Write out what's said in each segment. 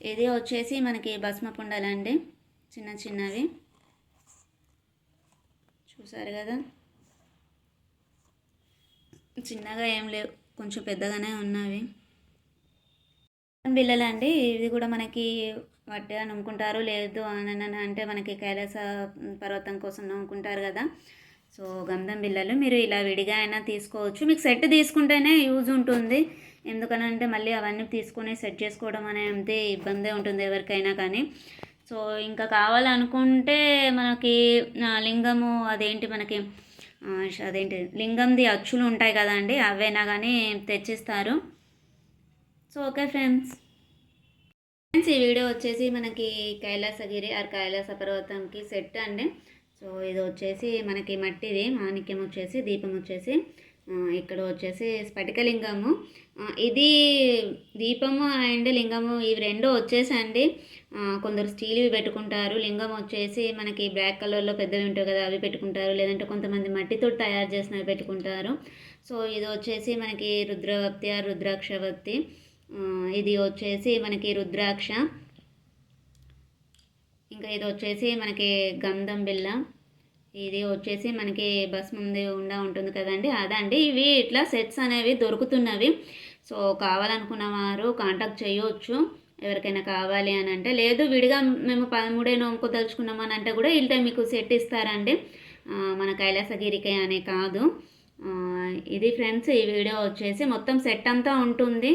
ఇది వచ్చేసి మనకి భస్మ పుండాలండి చిన్న చిన్నవి. చూసారు కదా? చిన్నగా ఏం లేవు. కొంచెం పెద్దగానే ఉన్నవి. బిళ్ళలండి ఇది కూడా మనకి వట్టిగా నమ్ముకుంటారు లేదు అని అని అంటే మనకి కైలాస పర్వతం కోసం నమ్ముకుంటారు కదా. సో గంధం బిళ్ళలు మీరు ఇలా విడిగా అయినా తీసుకోవచ్చు. మీకు సెట్ తీసుకుంటేనే యూజ్ ఉంటుంది. ఎందుకనంటే మళ్ళీ అవన్నీ తీసుకొని సెట్ చేసుకోవడం అనేది ఇబ్బందే ఉంటుంది ఎవరికైనా కానీ. సో ఇంకా కావాలనుకుంటే మనకి లింగము అదేంటి మనకి అదేంటి లింగంది అచ్చులు ఉంటాయి కదండి అవైనా కానీ తెచ్చిస్తారు. So okay friends. ఫ్రెండ్స్ ఈ వీడియో వచ్చేసి మనకి కైలాసగిరి ఆర్ కైలాస పర్వతంకి సెట్ అండి. సో ఇది వచ్చేసి మనకి మట్టిది మాణిక్యం వచ్చేసి దీపం వచ్చేసి ఇక్కడ వచ్చేసి స్ఫటికలింగము. ఇది దీపము అండ్ లింగము ఇవి రెండు వచ్చేసండి. కొందరు స్టీల్వి పెట్టుకుంటారు. లింగం వచ్చేసి మనకి బ్లాక్ కలర్లో పెద్దవి ఉంటాయి కదా అవి పెట్టుకుంటారు. లేదంటే కొంతమంది మట్టితో తయారు చేసినవి పెట్టుకుంటారు. సో ఇది వచ్చేసి మనకి రుద్రవత్తి ఆ రుద్రాక్షవత్తి ఆ, ఇది వచ్చేసి మనకి రుద్రాక్ష. ఇంకా ఇది వచ్చేసి మనకి గంధం బిళ్ళ. ఇది వచ్చేసి మనకి భస్మంది ఉండా ఉంటుంది కదండి. అదండి. ఇవి ఇట్లా సెట్స్ అనేవి దొరుకుతున్నవి. సో కావాలనుకున్న వారు కాంటాక్ట్ చేయవచ్చు ఎవరికైనా కావాలి అని అంటే. లేదు విడిగా మేము పదమూడే నోముకు తలుచుకున్నామని అంటే కూడా ఇల్టే మీకు సెట్ ఇస్తారండి. మన కైలాసగిరికే అనే కాదు. ఇది ఫ్రెండ్స్ ఈ వీడియో వచ్చేసి మొత్తం సెట్ అంతా ఉంటుంది.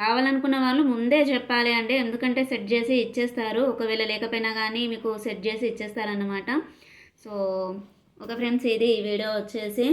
కావాలనుకున్న వాళ్ళు ముందే చెప్పాలి అండి. ఎందుకంటే సెట్ చేసి ఇచ్చేస్తారు. ఒకవేళ లేకపోయినా కానీ మీకు సెట్ చేసి ఇచ్చేస్తారన్నమాట. సో ఒక ఫ్రెండ్స్ ఇది ఈ వీడియో వచ్చేసి